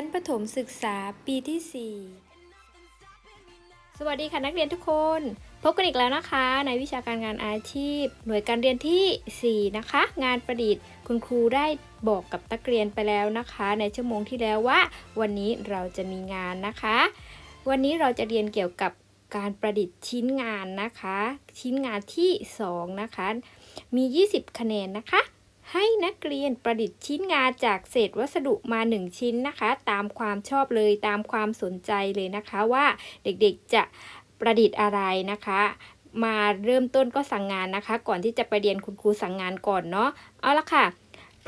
ชั้นประถมศึกษาปีที่ 4 สวัสดีค่ะนักเรียนทุกคน พบกันอีกแล้วนะคะ ในวิชาการงานอาชีพ หน่วยการเรียนที่ 4 นะคะ งานประดิษฐ์คุณครูได้บอกกับนักเรียนไปแล้วนะคะ ในชั่วโมงที่แล้วว่า วันนี้เราจะมีงานนะคะ วันนี้เราจะเรียนเกี่ยวกับการประดิษฐ์ชิ้นงานนะคะ ชิ้นงานที่ 2 นะคะ มี 20 คะแนนนะคะ ให้นักเรียนประดิษฐ์ชิ้นงานจากเศษวัสดุมา 1 ชิ้นนะคะ ตามความชอบเลยตามความสนใจเลยนะคะว่าเด็กๆจะประดิษฐ์อะไรนะคะ มาเริ่มต้นก็สั่งงานนะคะ ก่อนที่จะไปเรียนคุณครูสั่งงานก่อนเนาะเอาละค่ะ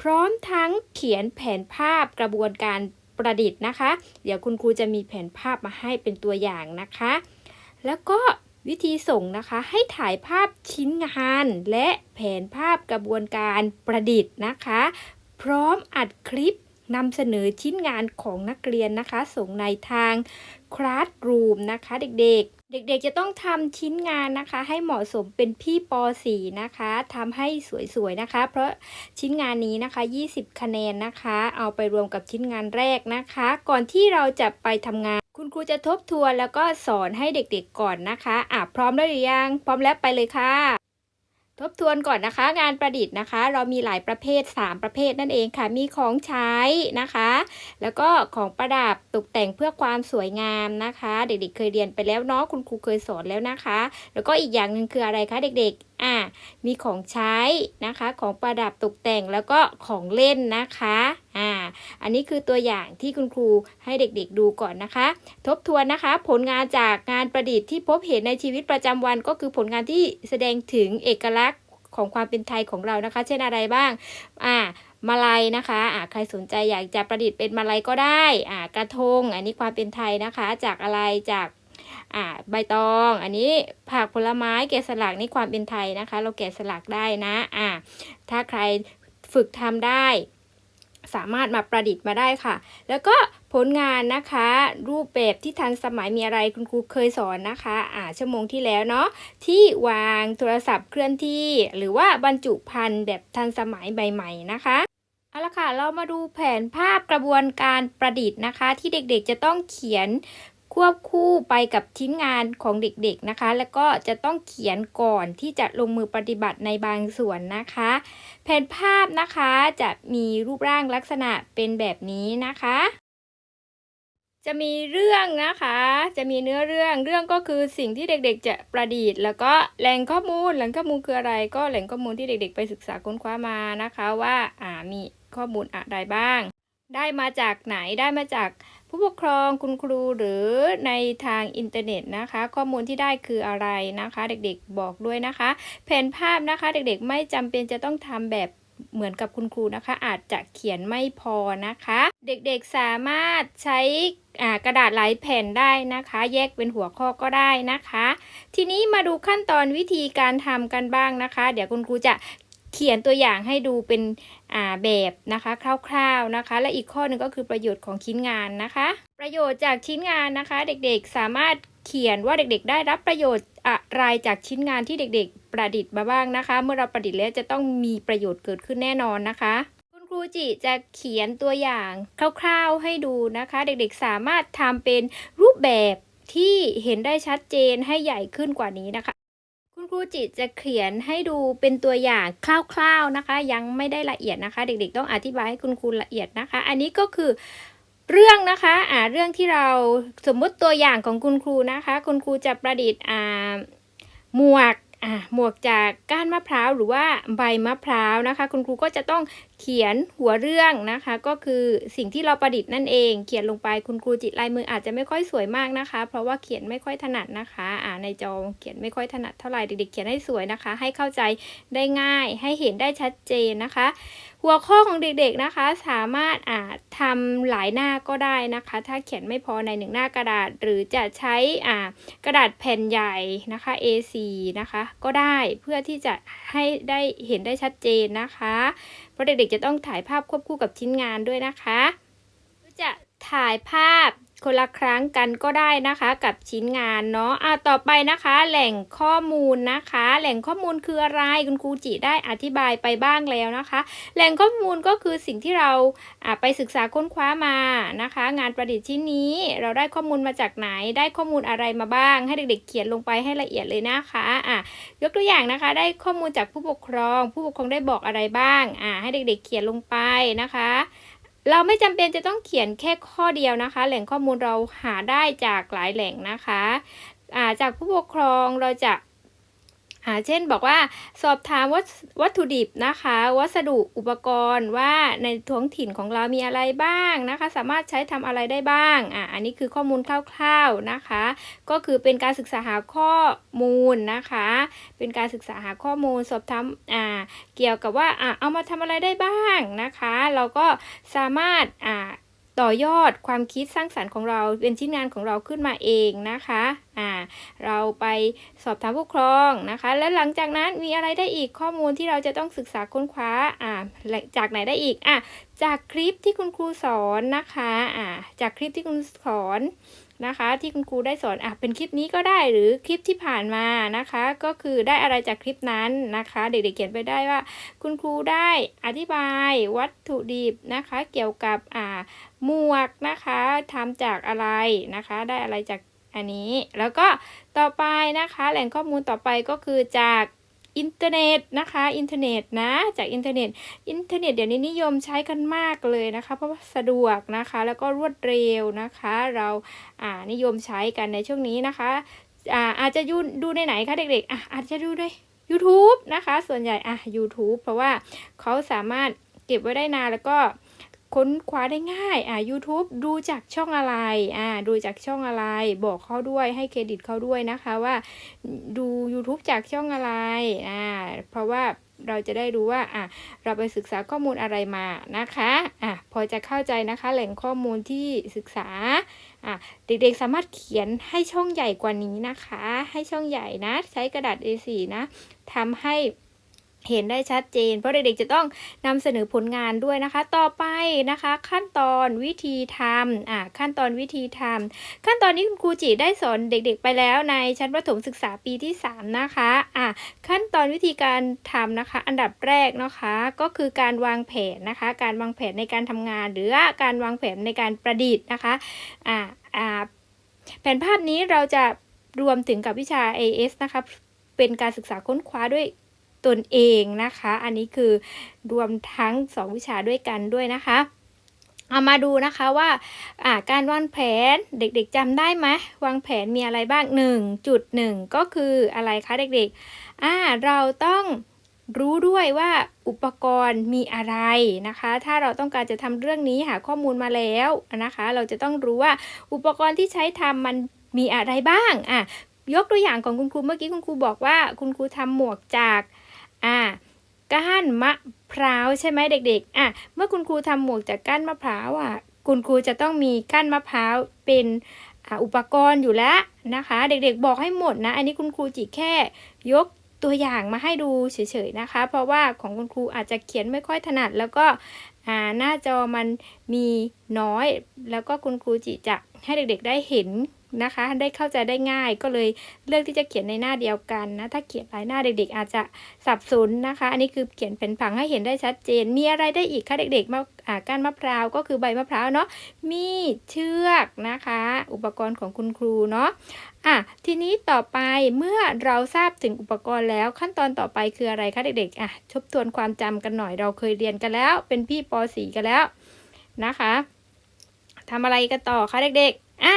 พร้อมทั้งเขียนแผนภาพกระบวนการประดิษฐ์นะคะ เดี๋ยวคุณครูจะมีแผนภาพมาให้เป็นตัวอย่างนะคะ แล้วก็ วิธีส่งนะคะให้ถ่ายภาพชิ้นงาน และแผนภาพกระบวนการประดิษฐ์นะคะ พร้อมอัดคลิปนำเสนอชิ้นงานของนักเรียนนะคะ ส่งในทาง Classroom นะคะเด็กๆ เด็กๆจะต้องทำชิ้นงานนะคะ ให้เหมาะสมเป็นพี่ป .4 นะคะทำให้สวยๆนะคะ เพราะชิ้นงานนี้นะคะ 20 คะแนนนะคะ เอาไปรวมกับชิ้นงานแรกนะคะ ก่อนที่เราจะไปทำงาน คุณครูจะทบทวนแล้วก็สอนให้เด็กๆก่อนนะคะอะพร้อมแล้วหรือยัง พร้อมแล้วไปเลยค่ะ ทบทวนก่อนนะคะ งานประดิษฐ์นะคะ เรามีหลายประเภท 3 ประเภทนั่นเองค่ะ มีของใช้นะคะ แล้วก็ของประดับตกแต่งเพื่อความสวยงามนะคะ เด็กๆ เคยเรียนไปแล้วเนาะคุณครูเคยสอนแล้วนะคะ แล้วก็อีกอย่างหนึ่งคืออะไรคะเด็กๆอะมีของใช้นะคะ ของประดับตกแต่งแล้วก็ของเล่นนะคะ อ่า อันนี้คือตัวอย่างที่คุณครูให้เด็กๆดูก่อนนะคะ ทบทวนนะคะ ผลงานจากงานประดิษฐ์ที่พบเห็นในชีวิตประจำวันก็คือผลงานที่แสดงถึงเอกลักษณ์ของความเป็นไทยของเรานะคะ เช่นอะไรบ้าง อ่ามาลัยนะคะอ่าใครสนใจอยากจะประดิษฐ์เป็นมาลัยก็ได้อ่ากระทง อันนี้ความเป็นไทยนะคะ จากอะไรจากอ่าใบตอง อันนี้ผักผลไม้แกะสลักนี่ความเป็นไทยนะคะ เราแกะสลักได้นะอ่าถ้าใครฝึกทำได้ สามารถมาประดิษฐ์มาได้ค่ะ แล้วก็ผลงานนะคะ รูปแบบที่ทันสมัยมีอะไรคุณครูเคยสอนนะคะอ่าชั่วโมงที่แล้วเนาะที่วางโทรศัพท์เคลื่อนที่ หรือว่าบรรจุภัณฑ์แบบทันสมัยใหม่ๆนะคะเอาละค่ะ เรามาดูแผนภาพกระบวนการประดิษฐ์นะคะ ที่เด็กๆจะต้องเขียน ควบคู่ไปกับชิ้นงานของเด็กๆนะคะ แล้วก็จะต้องเขียนก่อนที่จะลงมือปฏิบัติในบางส่วนนะคะ แผนภาพนะคะจะมีรูปร่างลักษณะเป็นแบบนี้นะคะ จะมีเรื่องนะคะ จะมีเนื้อเรื่องเรื่องก็คือสิ่งที่เด็กๆ จะประดิษฐ์ แล้วก็แหล่งข้อมูลแหล่งข้อมูลคืออะไร ก็แหล่งข้อมูลที่เด็ก ๆ ไปศึกษาค้นคว้ามานะคะว่าอ่ามีข้อมูลอะไรบ้าง ได้มาจากไหนได้มาจาก ผู้ปกครองคุณครูหรือในทางอินเทอร์เน็ตนะคะ ข้อมูลที่ได้คืออะไรนะคะ เด็กๆบอกด้วยนะคะ แผนภาพนะคะ เด็กๆไม่จำเป็นจะต้องทำแบบเหมือนกับคุณครูนะคะ อาจจะเขียนไม่พอนะคะ เด็กๆสามารถใช้กระดาษหลายแผ่นได้นะคะ แยกเป็นหัวข้อก็ได้นะคะ ทีนี้มาดูขั้นตอนวิธีการทำกันบ้างนะคะ เดี๋ยวคุณครูจะ เขียนตัวอย่างให้ดูเป็นแบบนะคะคร่าวๆนะคะ และอีกข้อหนึ่งก็คือประโยชน์ของชิ้นงานนะคะ ประโยชน์จากชิ้นงานนะคะ เด็กๆสามารถเขียนว่าเด็กๆ ได้รับประโยชน์อะไรจากชิ้นงานที่เด็กๆ ประดิษฐ์มาบ้างนะคะ เมื่อเราประดิษฐ์แล้วจะต้องมีประโยชน์เกิดขึ้นแน่นอนนะคะคุณครูจิจะเขียนตัวอย่างคร่าวๆให้ดูนะคะ เด็กๆสามารถทำเป็นรูปแบบที่เห็นได้ชัดเจนให้ใหญ่ขึ้นกว่านี้นะคะ คุณครูจิจะเขียนให้ดูเป็นตัวอย่างคร่าวๆนะคะ ยังไม่ได้ละเอียดนะคะ เด็กๆ ต้องอธิบายให้คุณครูละเอียดนะคะ อันนี้ก็คือเรื่องนะคะอ่าเรื่องที่เราสมมุติตัวอย่างของคุณครูนะคะ คุณครูจะประดิษฐ์อ่าหมวกอ่าหมวกจากก้านมะพร้าวหรือว่าใบมะพร้าวนะคะ คุณครูก็จะต้อง เขียนหัวเรื่องนะคะ ก็คือสิ่งที่เราประดิษฐ์นั่นเอง เขียนลงไปคุณครูจิตลายมืออาจจะไม่ค่อยสวยมากนะคะ เพราะว่าเขียนไม่ค่อยถนัดนะคะอ่าในจอเขียนไม่ค่อยถนัดเท่าไหร่เด็กๆเขียนให้สวยนะคะ ให้เข้าใจได้ง่ายให้เห็นได้ชัดเจนนะคะ หัวข้อของเด็กๆนะคะ สามารถอ่าทำหลายหน้าก็ได้นะคะ ถ้าเขียนไม่พอในหนึ่งหน้ากระดาษ หรือจะใช้อ่ากระดาษแผ่นใหญ่นะคะ A4 นะคะ ก็ได้เพื่อที่จะให้ได้เห็นได้ชัดเจนนะคะ เพราะเด็กๆจะต้องถ่ายภาพควบคู่กับชิ้นงานด้วยนะคะจะ ถ่ายภาพคนละครั้งกันก็ได้นะคะกับชิ้นงานเนาะอะต่อไปนะคะ แหล่งข้อมูลนะคะ แหล่งข้อมูลคืออะไรคุณครูจิได้อธิบายไปบ้างแล้วนะคะ แหล่งข้อมูลก็คือสิ่งที่เราอะไปศึกษาค้นคว้ามานะคะ งานประดิษฐ์ชิ้นนี้เราได้ข้อมูลมาจากไหน ได้ข้อมูลอะไรมาบ้าง ให้เด็กๆเขียนลงไปให้ละเอียดเลยนะคะอะยกตัวอย่างนะคะ ได้ข้อมูลจากผู้ปกครอง ผู้ปกครองได้บอกอะไรบ้างอะให้เด็กๆเขียนลงไปนะคะ เราไม่จำเป็นจะต้องเขียนแค่ข้อเดียวนะคะ แหล่งข้อมูลเราหาได้จากหลายแหล่งนะคะาจากผู้ปกครองเราจะ อ่าเช่นบอกว่าสอบถามวัตวัตถุดิบนะคะ วัสดุอุปกรณ์ว่าในท้องถิ่นของเรามีอะไรบ้างนะคะ สามารถใช้ทำอะไรได้บ้างอ่าอันนี้คือข้อมูลคร่าวๆนะคะ ก็คือเป็นการศึกษาหาข้อมูลนะคะ เป็นการศึกษาหาข้อมูลสอบถามอ่าเกี่ยวกับว่าอะเอามาทำอะไรได้บ้างนะคะ เราก็สามารถอ่า ต่อยอดความคิดสร้างสรรค์ของเราเป็นชิ้นงานของเราขึ้นมาเองนะคะอ่าเราไปสอบถามผู้ครองนะคะ แล้วหลังจากนั้นมีอะไรได้อีกข้อมูลที่เราจะต้องศึกษาค้นคว้าอ่าจากไหนได้อีกอะจากคลิปที่คุณครูสอนนะคะอ่าจากคลิปที่คุณสอน นะคะ ที่คุณครูได้สอนอะเป็นคลิปนี้ก็ได้หรือคลิปที่ผ่านมานะคะ ก็คือได้อะไรจากคลิปนั้นนะคะ เด็กๆเขียนไปได้ว่า คุณครูได้อธิบายวัตถุดิบนะคะ เกี่ยวกับอ่าหมวกนะคะทำจากอะไรนะคะ ได้อะไรจากอันนี้ แล้วก็ต่อไปนะคะ แหล่งข้อมูลต่อไปก็คือจาก อินเทอร์เน็ตนะคะอินเทอร์เน็ตนะจากอินเทอร์เน็ตอินเทอร์เน็ตเดี๋ยวนี้นิยมใช้กันมากเลยนะคะ เพราะว่าสะดวกนะคะแล้วก็รวดเร็วนะคะ เราอ่านิยมใช้กันในช่วงนี้นะคะอ่าอาจจะดูดูในไหนคะเด็กๆอะอาจจะดูใน YouTube นะคะ ส่วนใหญ่อะ YouTube เพราะว่าเขาสามารถเก็บไว้ได้นานแล้วก็ ค้นคว้าได้ง่าย อะ YouTube ดูจากช่องอะไร อ่า ดูจากช่องอะไร บอกเขาด้วย ให้เครดิตเขาด้วยนะคะว่า ดู YouTube จากช่องอะไร อ่า เพราะว่าเราจะได้รู้ว่า อะ เราไปศึกษาข้อมูลอะไรมานะคะ อะ พอจะเข้าใจนะคะ แหล่งข้อมูลที่ศึกษา อะ เด็กๆสามารถเขียนให้ช่องใหญ่กว่านี้นะคะ ให้ช่องใหญ่นะ ใช้กระดาษ A4 นะทำให้ เห็นได้ชัดเจน เพราะเด็กๆจะต้องนำเสนอผลงานด้วยนะคะ ต่อไปนะคะ ขั้นตอนวิธีทำอ่าขั้นตอนวิธีทำขั้นตอนนี้คุณครูจิได้สอนเด็กๆไปแล้วในชั้นประถมศึกษาปีที่ 3 นะคะอ่าขั้นตอนวิธีการทำนะคะ อันดับแรกนะคะก็คือการวางแผนนะคะ การวางแผนในการทำงาน หรือการวางแผนในการประดิษฐ์นะคะอ่าอ่าแผนภาพนี้เราจะรวมถึงกับวิชา AS นะคะเป็นการศึกษาค้นคว้าด้วย ตนเองนะคะ อันนี้คือรวมทั้ง 2 วิชาด้วยกันด้วยนะคะเอามาดูนะคะว่าาการวางแผนเด็กๆจำได้ไหมวางแผนมีอะไรบ้าง 1.1 ก็คืออะไรคะเด็กๆอ่าเราต้องรู้ด้วยว่าอุปกรณ์มีอะไรนะคะ ถ้าเราต้องการจะทำเรื่องนี้หาข้อมูลมาแล้วนะคะ เราจะต้องรู้ว่าอุปกรณ์ที่ใช้ทำมันมีอะไรบ้างอะยกตัวอย่างของคุณครูเมื่อกี้คุณครูบอกว่าคุณครูทำหมวกจาก อ่าก้านมะพร้าวใช่ไหมเด็ก ๆ อะ เมื่อคุณครูทำหมวกจากก้านมะพร้าวอะ คุณครูจะต้องมีก้านมะพร้าวเป็นอุปกรณ์อยู่แล้วนะคะ เด็กๆบอกให้หมดนะ อันนี้คุณครูจิแค่ยกตัวอย่างมาให้ดูเฉยๆนะคะ เพราะว่าของคุณครูอาจจะเขียนไม่ค่อยถนัด แล้วก็หน้าจอมันมีน้อย แล้วก็คุณครูจิจะให้เด็กๆได้เห็น นะคะ ได้เข้าใจได้ง่ายก็เลยเลือกที่จะเขียนในหน้าเดียวกันนะ ถ้าเขียนหลายหน้าเด็กๆ อาจจะสับสนนะคะ อันนี้คือเขียนเป็นผังให้เห็นได้ชัดเจน มีอะไรได้อีกคะเด็กๆมาอ่าก้านมะพร้าวก็คือใบมะพร้าวเนาะ มีเชือกนะคะ อุปกรณ์ของคุณครูเนาะอะทีนี้ต่อไปเมื่อเราทราบถึงอุปกรณ์แล้วขั้นตอนต่อไปคืออะไรคะเด็กๆอะทบทวนความจำกันหน่อยเราเคยเรียนกันแล้ว เป็นพี่ป .4 กันแล้วนะคะทำอะไรกันต่อคะเด็กๆอะ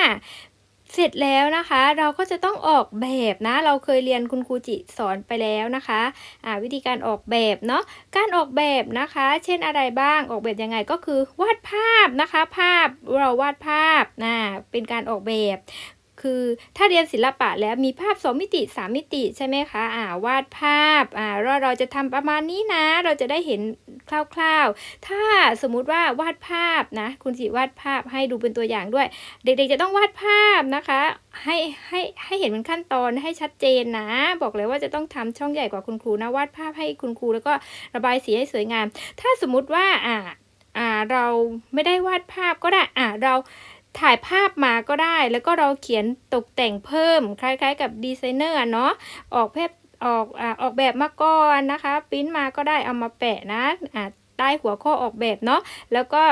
เสร็จแล้วนะคะ เราก็จะต้องออกแบบนะ เราเคยเรียนคุณครูจิสอนไปแล้วนะคะะวิธีการออกแบบเนาะการออกแบบนะคะ เช่นอะไรบ้างออกแบบยังไงก็คือวาดภาพนะคะ ภาพเราวาดภาพนะเป็นการออกแบบ คือ ถ้าเรียนศิลปะแล้วมีภาพ 2 มิติ 3 มิติใช่ไหมคะอ่าวาดภาพอ่าเราเราจะทำประมาณนี้นะ เราจะได้เห็นคร่าวๆ ถ้าสมมุติว่าวาดภาพนะ คุณสิวาดภาพให้ดูเป็นตัวอย่างด้วย เด็กๆจะต้องวาดภาพนะคะ ให้ให้ให้เห็นเป็นขั้นตอนให้ชัดเจนนะ บอกเลยว่าจะต้องทำช่องใหญ่กว่าคุณครูนะวาดภาพให้คุณครู แล้วก็ระบายสีให้สวยงาม ถ้าสมมุติว่าอ่าอ่าเราไม่ได้วาดภาพก็ได้อ่าเรา ถ่ายภาพมาก็ได้ แล้วก็เราเขียนตกแต่งเพิ่ม คล้ายๆ กับดีไซเนอร์เนาะออกแบบออกอ่าออกแบบมาก่อนนะคะปริ้นมาก็ได้เอามาแปะนะอ่าใต้หัวข้อออกแบบเนาะแล้วก็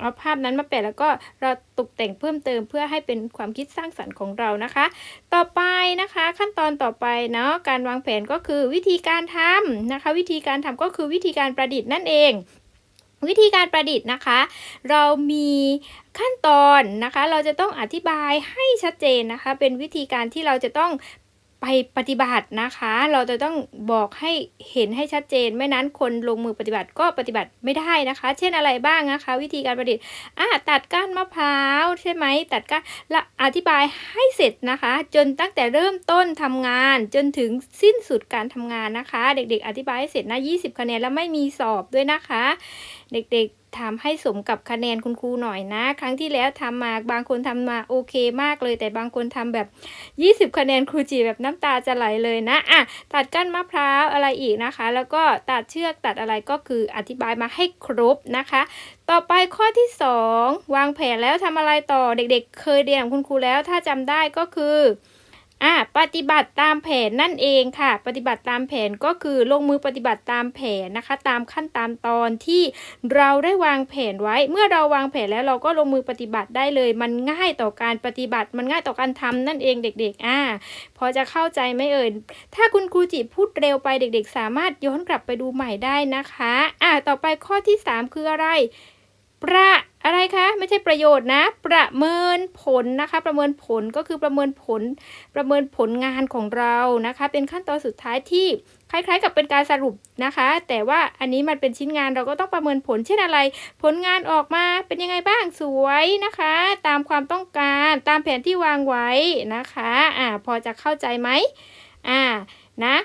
เอาภาพนั้นมาแปะแล้วก็เราตกแต่งเพิ่มเติมเพื่อให้เป็นความคิดสร้างสรรค์ของเรานะคะ ต่อไปนะคะขั้นตอนต่อไปเนาะการวางแผนก็คือวิธีการทำนะคะ วิธีการทำก็คือวิธีการประดิษฐ์นั่นเอง วิธีการประดิษฐ์นะคะ เรามีขั้นตอนนะคะ เราจะต้องอธิบายให้ชัดเจนนะคะ เป็นวิธีการที่เราจะต้อง ไปปฏิบัตินะคะ เราจะต้องบอกให้เห็นให้ชัดเจน ไม่นั้นคนลงมือปฏิบัติก็ปฏิบัติไม่ได้นะคะ เช่นอะไรบ้างนะคะ วิธีการประดิษฐ์อะตัดก้านมะพร้าวใช่ไหมตัดก้านและอธิบายให้เสร็จนะคะ จนตั้งแต่เริ่มต้นทำงาน จนถึงสิ้นสุดการทำงานนะคะ เด็กๆ อธิบายให้เสร็จนะ 20 คะแนนแล้วไม่มีสอบด้วยนะคะ เด็กๆ ทำให้สมกับคะแนนคุณครูหน่อยนะ ครั้งที่แล้วทำมาบางคนทำมาโอเคมากเลย แต่บางคนทำแบบ 20 คะแนนครูจีแบบน้ำตาจะไหลเลยนะอะตัดก้านมะพร้าวอะไรอีกนะคะ แล้วก็ตัดเชือกตัดอะไรก็คืออธิบายมาให้ครบนะคะ ต่อไปข้อที่ 2 วางแผนแล้วทำอะไรต่อเด็กๆ เคยเรียนกับคุณครูแล้วถ้าจำได้ก็คือ อะปฏิบัติตามแผนนั่นเองค่ะ ปฏิบัติตามแผนก็คือลงมือปฏิบัติตามแผนนะคะ ตามขั้นตามตอนที่เราได้วางแผนไว้ เมื่อเราวางแผนแล้วเราก็ลงมือปฏิบัติได้เลย มันง่ายต่อการปฏิบัติ มันง่ายต่อการทำนั่นเองเด็ก ๆ อ่า พอจะเข้าใจไหมเอ่ยถ้าคุณครูจิพูดเร็วไปเด็ก ๆ สามารถย้อนกลับไปดูใหม่ได้นะคะ อ่าต่อไปข้อที่ 3 คืออะไร ประอะไรคะไม่ใช่ประโยชน์นะ ประเมินผลนะคะ ประเมินผลก็คือประเมินผล ประเมินผลงานของเรานะคะ เป็นขั้นตอนสุดท้ายที่คล้ายๆ กับเป็นการสรุปนะคะ แต่ว่าอันนี้มันเป็นชิ้นงานเราก็ต้องประเมินผลเช่นอะไร ผลงานออกมาเป็นยังไงบ้างสวยนะคะ ตามความต้องการตามแผนที่วางไว้นะคะอ่าพอจะเข้าใจไหมอ่านะ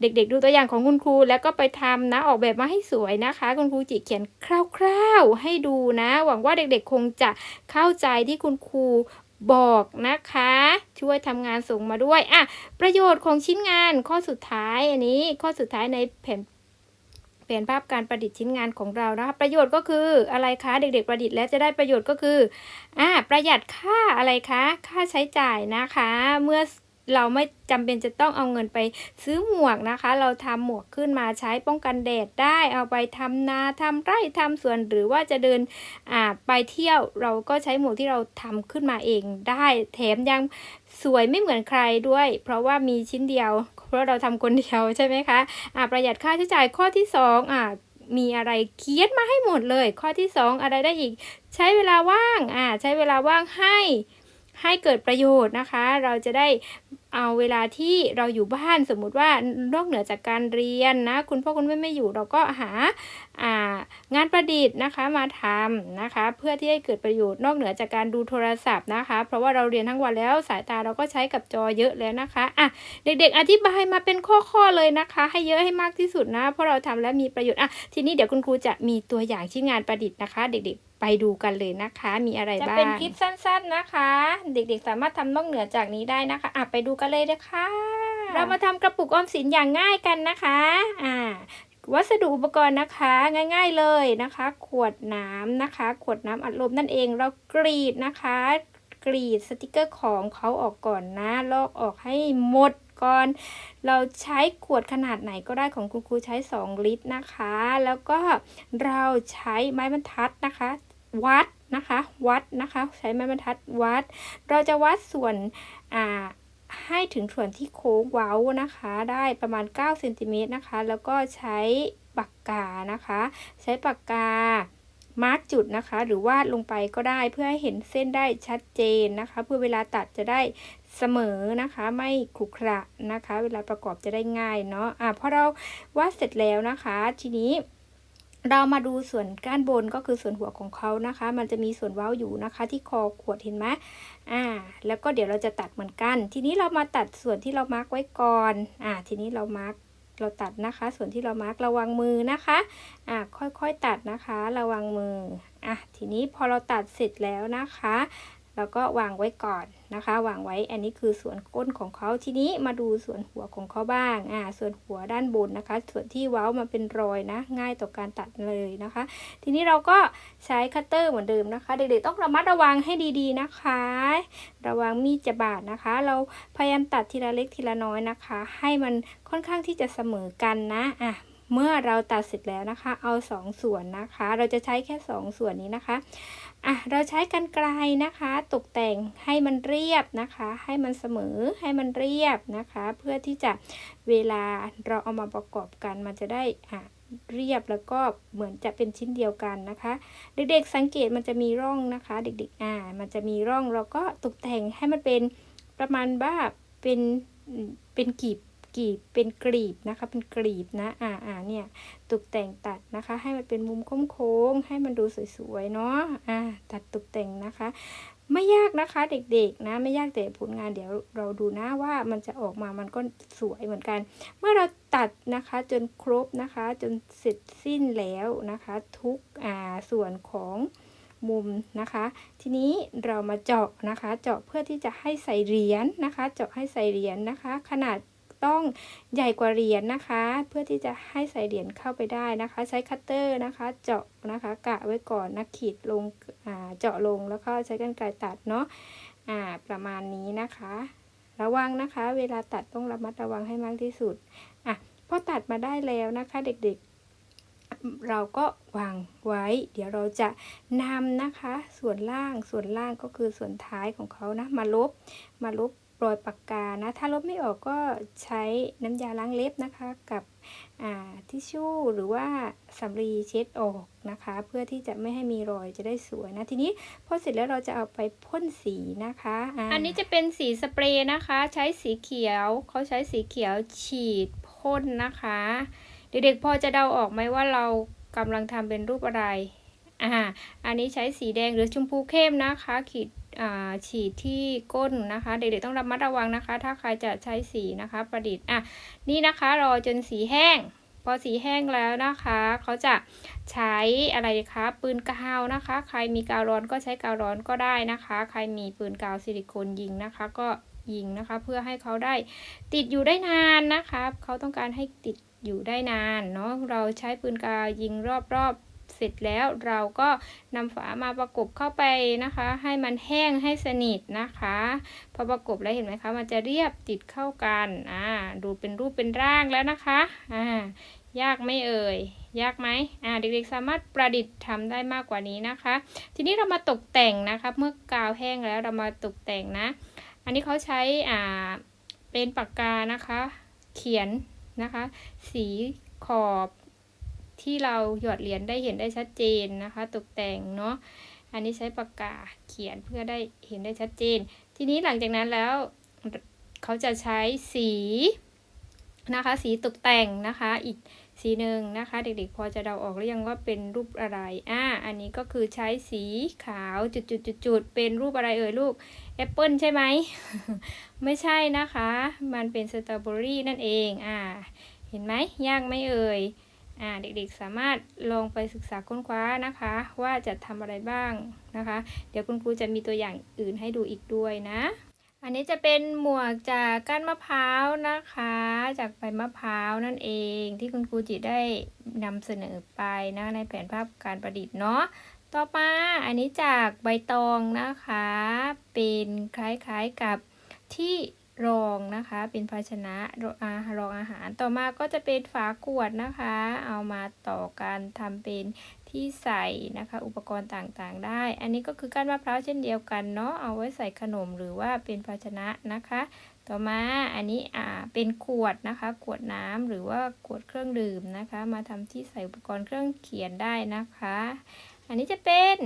เด็กๆ ดูตัวอย่างของคุณครูแล้วก็ไปทำนะ ออกแบบมาให้สวยนะคะ คุณครูจิเขียนคร่าวๆให้ดูนะ หวังว่าเด็กๆ คงจะเข้าใจที่คุณครูบอกนะคะ ช่วยทำงานส่งมาด้วยอะประโยชน์ของชิ้นงานข้อสุดท้ายอันนี้ข้อสุดท้ายในแผนแผนภาพการประดิษฐ์ชิ้นงานของเรานะคะประโยชน์ก็คืออะไรคะเด็ก ๆ ประดิษฐ์แล้วจะได้ประโยชน์ก็คืออ่าประหยัดค่าอะไรคะ ค่าใช้จ่ายนะคะ เมื่อ เราไม่จำเป็นจะต้องเอาเงินไปซื้อหมวกนะคะ เราทำหมวกขึ้นมาใช้ป้องกันแดดได้ เอาไปทำนาทำไร่ทำสวนหรือว่าจะเดินอ่าไปเที่ยวเราก็ใช้หมวกที่เราทำขึ้นมาเองได้แถมยังสวยไม่เหมือนใครด้วย เพราะว่ามีชิ้นเดียว เพราะเราทำคนเดียวใช่ไหมคะอ่าประหยัดค่าใช้จ่ายข้อที่สองอ่ามีอะไรเขียนมาให้หมดเลย ข้อที่สองอะไรได้อีก ใช้เวลาว่างอ่าใช้เวลาว่างให้ให้เกิดประโยชน์นะคะ เราจะได้ เอาเวลาที่เราอยู่บ้านสมมุติว่านอกเหนือจากการเรียนนะ คุณพ่อคุณแม่ไม่อยู่เราก็หาอ่างานประดิษฐ์นะคะมาทำนะคะ เพื่อที่ให้เกิดประโยชน์นอกเหนือจากการดูโทรศัพท์นะคะ เพราะว่าเราเรียนทั้งวันแล้วสายตาเราก็ใช้กับจอเยอะแล้วนะคะอะเด็กๆ อธิบายมาเป็นข้อๆเลยนะคะ ให้เยอะให้มากที่สุดนะ เพราะเราทำแล้วมีประโยชน์อะทีนี้เดี๋ยวคุณครูจะมีตัวอย่างชิ้นงานประดิษฐ์นะคะ เด็กๆ ไปดูกันเลยนะคะ มีอะไรบ้าง จะเป็นคลิปสั้นๆนะคะ เด็กๆสามารถทำนอกเหนือจากนี้ได้นะคะอะไปดูกันเลยนะคะ เรามาทำกระปุกออมสินอย่างง่ายกันนะคะ อ่า วัสดุอุปกรณ์นะคะ ง่าย ๆเลยนะคะ ขวดน้ำนะคะ ขวดน้ำอัดลมนั่นเอง เรากรีดนะคะ กรีดสติกเกอร์ของเขาออกก่อนนะลอกออกให้หมดก่อนเราใช้ขวดขนาดไหนก็ได้ของคุณครูใช้ 2 ลิตรนะคะ แล้วก็เราใช้ไม้บรรทัดนะคะ วัดนะคะวัดนะคะใช้ไม้บรรทัดวัด เราจะวัดส่วนอ่าให้ถึงส่วนที่โค้งเว้านะคะ ได้ประมาณ9เซนติเมตรนะคะ แล้วก็ใช้ปากกานะคะ ใช้ปากกามาร์กจุดนะคะ หรือวาดลงไปก็ได้เพื่อให้เห็นเส้นได้ชัดเจนนะคะ เพื่อเวลาตัดจะได้เสมอนะคะ ไม่ขรุขระนะคะ เวลาประกอบจะได้ง่ายเนาะอะพอเราวาดเสร็จแล้วนะคะ ทีนี้ เรามาดูส่วนก้านบนก็คือส่วนหัวของเขานะคะ มันจะมีส่วนเว้าอยู่นะคะ ที่คอขวดเห็นไหมอ่า แล้วก็เดี๋ยวเราจะตัดเหมือนกัน ทีนี้เรามาตัดส่วนที่เรามาร์กไว้ก่อน อ่า ทีนี้เรามาร์กเราตัดนะคะ ส่วนที่เรามาร์กระวังมือนะคะ อ่า ค่อยๆตัดนะคะ ระวังมือ อะ ทีนี้พอเราตัดเสร็จแล้วนะคะ แล้วก็วางไว้ก่อนนะคะ วางไว้อันนี้คือส่วนก้นของเขาทีนี้มาดูส่วนหัวของเขาบ้างอ่าส่วนหัวด้านบนนะคะ ส่วนที่เว้ามาเป็นรอยนะ ง่ายต่อการตัดเลยนะคะ ทีนี้เราก็ใช้คัตเตอร์เหมือนเดิมนะคะ เด็กๆต้องระมัดระวังให้ดีๆนะคะ ระวังมีดจะบาดนะคะ เราพยายามตัดทีละเล็กทีละน้อยนะคะ ให้มันค่อนข้างที่จะเสมอกันนะอะเมื่อเราตัดเสร็จแล้วนะคะ เอาสองส่วนนะคะ เราจะใช้แค่สองส่วนนี้นะคะ อะเราใช้กันไกลนะคะ ตกแต่งให้มันเรียบนะคะ ให้มันเสมอให้มันเรียบนะคะ เพื่อที่จะเวลาเราเอามาประกอบกันมันจะได้อะเรียบแล้วก็เหมือนจะเป็นชิ้นเดียวกันนะคะ เด็กๆสังเกตมันจะมีร่องนะคะ เด็กๆอ่า มันจะมีร่องเราก็ตกแต่งให้มันเป็นประมาณว่าเป็นเป็นกีบ กีบเป็นกรีบนะคะ เป็นกรีบนะ อ่าอ่าเนี่ย ตกแต่งตัดนะคะ ให้มันเป็นมุมโค้งๆให้มันดูสวยๆเนาะ อ่า ตัดตกแต่งนะคะ ไม่ยากนะคะเด็กๆนะ ไม่ยากแต่ผลงานเดี๋ยวเราดูนะว่ามันจะออกมามันก็สวยเหมือนกัน เมื่อเราตัดนะคะจนครบนะคะ จนเสร็จสิ้นแล้วนะคะ ทุกอ่าส่วนของมุมนะคะ ทีนี้เรามาเจาะนะคะ เจาะเพื่อที่จะให้ใส่เหรียญนะคะ เจาะให้ใส่เหรียญนะคะ ขนาด ต้องใหญ่กว่าเหรียญนะคะ เพื่อที่จะให้ใส่เหรียญเข้าไปได้นะคะ ใช้คัตเตอร์นะคะ เจาะนะคะกะไว้ก่อนนะขีดลงอ่าเจาะลงแล้วก็ใช้กรรไกรตัดเนาะอ่าประมาณนี้นะคะ ระวังนะคะ เวลาตัดต้องระมัดระวังให้มากที่สุดอะพอตัดมาได้แล้วนะคะเด็กๆ เราก็วางไว้ เดี๋ยวเราจะนำนะคะ ส่วนล่างส่วนล่างก็คือส่วนท้ายของเขานะมาลบมาลบ รอยปากกานะ ถ้าลบไม่ออกก็ใช้น้ำยาล้างเล็บนะคะกับทิชชู่หรือว่าสำลีเช็ดออกนะคะ เพื่อที่จะไม่ให้มีรอยจะได้สวยนะ ทีนี้พอเสร็จแล้วเราจะเอาไปพ่นสีนะคะอะอันนี้จะเป็นสีสเปรย์นะคะ ใช้สีเขียวเขาใช้สีเขียวฉีดพ่นนะคะ เด็กๆพอจะเดาออกไหมว่าเรากำลังทำเป็นรูปอะไรอ่าอันนี้ใช้สีแดงหรือชมพูเข้มนะคะ ขีด ฉีดที่ก้นนะคะ เด็กๆต้องระมัดระวังนะคะ ถ้าใครจะใช้สีนะคะ ประดิษฐ์อะนี่นะคะรอจนสีแห้ง พอสีแห้งแล้วนะคะเขาจะใช้อะไรคะปืนกาวนะคะ ใครมีกาวร้อนก็ใช้กาวร้อนก็ได้นะคะ ใครมีปืนกาวซิลิโคนยิงนะคะ ก็ยิงนะคะ เพื่อให้เขาได้ติดอยู่ได้นานนะคะเขาต้องการให้ติดอยู่ได้นานเนาะเราใช้ปืนกาวยิงรอบๆ เสร็จแล้วเราก็นำฝามาประกบเข้าไปนะคะ ให้มันแห้งให้สนิทนะคะ พอประกบแล้วเห็นไหมคะ มันจะเรียบติดเข้ากันอ่าดูเป็นรูปเป็นร่างแล้วนะคะอ่ายากไม่เอ่ย ยากไหมอ่าเด็กๆสามารถประดิษฐ์ทำได้มากกว่านี้นะคะ ทีนี้เรามาตกแต่งนะคะ เมื่อกาวแห้งแล้วเรามาตกแต่งนะ อันนี้เขาใช้อ่าเป็นปากกานะคะ เขียนนะคะ สีขอบ ที่เราหยอดเหรียญได้เห็นได้ชัดเจนนะคะ ตกแต่งเนาะอันนี้ใช้ปากกาเขียนเพื่อได้เห็นได้ชัดเจน ทีนี้หลังจากนั้นแล้วเขาจะใช้สีนะคะ สีตกแต่งนะคะ อีกสีหนึ่งนะคะ เด็กๆ พอจะเดาออกหรือยังว่าเป็นรูปอะไรอ่าอันนี้ก็คือใช้สีขาวจุดๆๆเป็นรูปอะไรเอ่ยลูกแอปเปิลใช่ไหม ไม่ใช่นะคะ มันเป็นสตรอเบอรี่นั่นเองอ่าเห็นไหมยากไหมเอ่ย เด็กๆสามารถลองไปศึกษาค้นคว้านะคะ ว่าจะทำอะไรบ้างนะคะ เดี๋ยวคุณครูจะมีตัวอย่างอื่นให้ดูอีกด้วยนะ อันนี้จะเป็นหมวกจากก้านมะพร้าวนะคะ จากใบมะพร้าวนั่นเองที่คุณครูจิได้นำเสนอไปนะในแผนภาพการประดิษฐ์เนาะต่อมาอันนี้จากใบตองนะคะ เป็นคล้ายๆกับที่ รองนะคะ เป็นภาชนะรองอาหารต่อมาก็จะเป็นฝาขวดนะคะ เอามาต่อกันทำเป็นที่ใส่นะคะ อุปกรณ์ต่างๆ ได้ อันนี้ก็คือก้านมะพร้าวเช่นเดียวกันเนาะเอาไว้ใส่ขนมหรือว่าเป็นภาชนะนะคะ ต่อมาอันนี้อ่าเป็นขวดนะคะ ขวดน้ำหรือว่าขวดเครื่องดื่มนะคะ มาทำที่ใส่อุปกรณ์เครื่องเขียนได้นะคะ อันนี้จะเป็น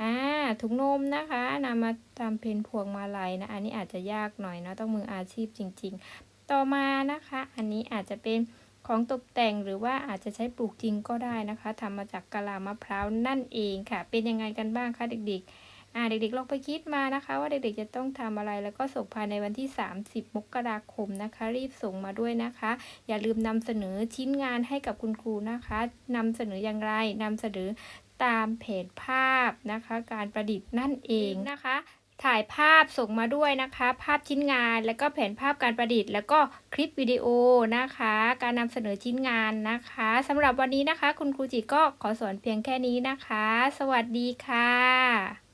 อ่าถุงนมนะคะนำมาทำเป็นพวงมาลัยนะอันนี้อาจจะยากหน่อยเนาะต้องมืออาชีพจริง ๆ ต่อมานะคะ อันนี้อาจจะเป็นของตกแต่งหรือว่าอาจจะใช้ปลูกจริงก็ได้นะคะทำมาจากกะลามะพร้าวนั่นเองค่ะ เป็นยังไงกันบ้างคะเด็กๆอ่าเด็กๆลองไปคิดมานะคะ ว่าเด็กๆจะต้องทำอะไรแล้วก็ส่งภายในวันที่ 30 มกราคมนะคะ รีบส่งมาด้วยนะคะ อย่าลืมนำเสนอชิ้นงานให้กับคุณครูนะคะนำเสนออย่างไรนำเสนอ ตามเพจภาพนะคะ การประดิษฐ์นั่นเองนะคะ ถ่ายภาพส่งมาด้วยนะคะ ภาพชิ้นงาน แล้วก็แผนภาพการประดิษฐ์ แล้วก็คลิปวิดีโอนะคะ การนำเสนอชิ้นงานนะคะสำหรับวันนี้นะคะ คุณครูจิก็ขอสอนเพียงแค่นี้นะคะ สวัสดีค่ะ